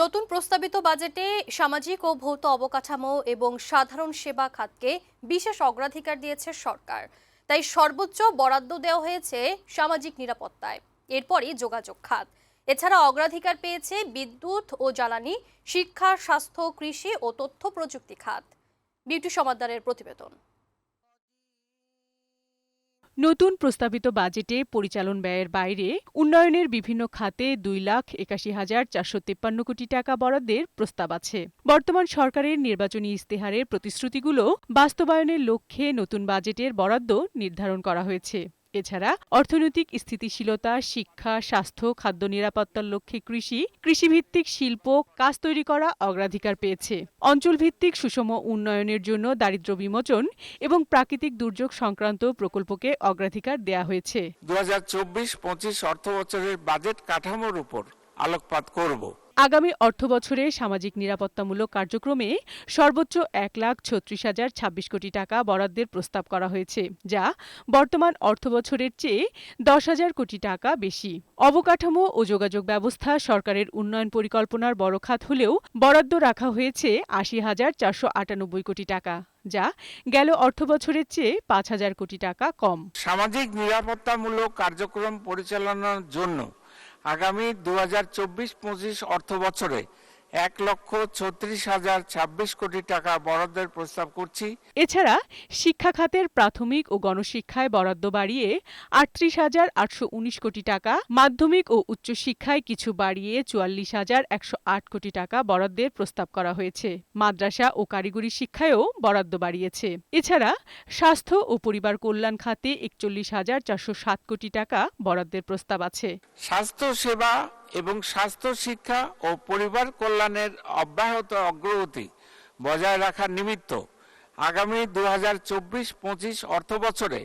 নতুন প্রস্তাবিত বাজেটে সামাজিক ও ভৌত অবকাঠামো এবং সাধারণ সেবা খাতকে বিশেষ অগ্রাধিকার দিয়েছে সরকার। তাই সর্বোচ্চ বরাদ্দ দেওয়া হয়েছে সামাজিক নিরাপত্তায়। এরপরই যোগাযোগ খাত। এছাড়া অগ্রাধিকার পেয়েছে বিদ্যুৎ ও জ্বালানি, শিক্ষা, স্বাস্থ্য, কৃষি ও তথ্য প্রযুক্তি খাত। বিউটি সমাদ্দারের প্রতিবেদন। নতুন প্রস্তাবিত বাজেটে পরিচালন ব্যয়ের বাইরে উন্নয়নের বিভিন্ন খাতে দুই লাখ একাশি হাজার চারশো তেপ্পান্ন কোটি টাকা বরাদ্দের প্রস্তাব আছে। বর্তমান সরকারের নির্বাচনী ইস্তেহারের প্রতিশ্রুতিগুলো বাস্তবায়নের লক্ষ্যে নতুন বাজেটের বরাদ্দ নির্ধারণ করা হয়েছে। এছাড়া অর্থনৈতিক স্থিতিশীলতা, শিক্ষা, স্বাস্থ্য, খাদ্য নিরাপত্তার লক্ষ্যে কৃষি, কৃষিভিত্তিক শিল্প, কাজ তৈরি করা অগ্রাধিকার পেয়েছে। অঞ্চলভিত্তিক সুষম উন্নয়নের জন্য দারিদ্র্য বিমোচন এবং প্রাকৃতিক দুর্যোগ সংক্রান্ত প্রকল্পকে অগ্রাধিকার দেয়া হয়েছে। দু হাজার চব্বিশ পঁচিশ অর্থ বছরের বাজেট কাঠামোর উপর আলোকপাত করব। আগামী অর্থবছরে সামাজিক নিরাপত্তামূলক কার্যক্রমে সর্বোচ্চ এক লাখ ছত্রিশ হাজার ছাব্বিশ কোটি টাকা বরাদ্দের প্রস্তাব করা হয়েছে, যা বর্তমান অর্থবছরের চেয়ে দশ হাজার কোটি টাকা বেশি। অবকাঠামো ও যোগাযোগ ব্যবস্থা সরকারের উন্নয়ন পরিকল্পনার বড় খাত হলেও বরাদ্দ রাখা হয়েছে আশি হাজার চারশো আটানব্বই কোটি টাকা, যা গেল অর্থবছরের চেয়ে পাঁচ হাজার কোটি টাকা কম। সামাজিক নিরাপত্তামূলক কার্যক্রম পরিচালনার জন্য আগামী দু হাজার চব্বিশ পঁচিশ অর্থ বছরে এক লক্ষ ছত্রিশ হাজার ছাব্বিশ কোটি টাকা বরাদ্দের প্রস্তাব করছি। এছাড়া শিক্ষা খাতের প্রাথমিক ও গণশিক্ষায় বরাদ্দ বাড়িয়ে আটত্রিশ হাজার আটশো উনিশ কোটি টাকা মাধ্যমিক ও উচ্চশিক্ষায় কিছু বাড়িয়ে চুয়াল্লিশ হাজার একশো আট কোটি টাকা বরাদ্দের প্রস্তাব করা হয়েছে। মাদ্রাসা ও কারিগরি শিক্ষায়ও বরাদ্দ বাড়িয়েছে। এছাড়া স্বাস্থ্য ও পরিবার কল্যাণ খাতে একচল্লিশ হাজার চারশো সাত কোটি টাকা বরাদ্দের প্রস্তাব আছে। স্বাস্থ্য সেবা এবং স্বাস্থ্য, শিক্ষা ও পরিবার কল্যাণের অব্যাহত অগ্রগতি বজায় রাখার নিমিত্ত আগামী দু হাজার চব্বিশ পঁচিশ অর্থ বছরে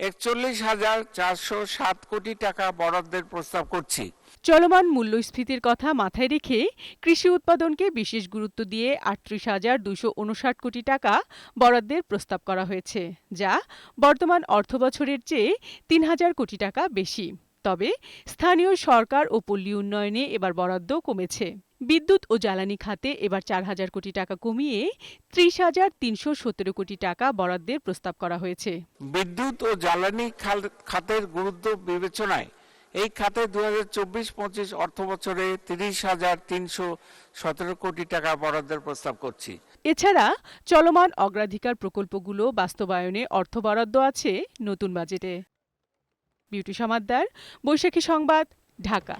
একচল্লিশ হাজার চারশো সাত কোটি টাকা বরাদ্দের প্রস্তাব করছি। চলমান মূল্যস্ফীতির কথা মাথায় রেখে কৃষি উৎপাদনকে বিশেষ গুরুত্ব দিয়ে আটত্রিশ হাজার দুশো উনষাট কোটি টাকা বরাদ্দের প্রস্তাব করা হয়েছে, যা বর্তমান অর্থবছরের চেয়ে তিন হাজার কোটি টাকা বেশি। তবে স্থানীয় সরকার ও পল্লী উন্নয়নে এবার বরাদ্দ কমেছে। বিদ্যুৎ ও জ্বালানি খাতে এবার চার হাজার কোটি টাকা কমিয়ে ত্রিশ হাজার তিনশো সতেরো কোটি টাকা বরাদ্দের প্রস্তাব করা হয়েছে। বিদ্যুৎ ও জ্বালানি খাতের গুরুত্ব বিবেচনায় এই খাতে দু হাজার চব্বিশ পঁচিশ অর্থ বছরে তিরিশ হাজার তিনশো সতেরো কোটি টাকা বরাদ্দের প্রস্তাব করছি। এছাড়া চলমান অগ্রাধিকার প্রকল্পগুলো বাস্তবায়নে অর্থ বরাদ্দ আছে নতুন বাজেটে। বিউটি সমাদ্দার বৈশাখী সংবাদ ঢাকা।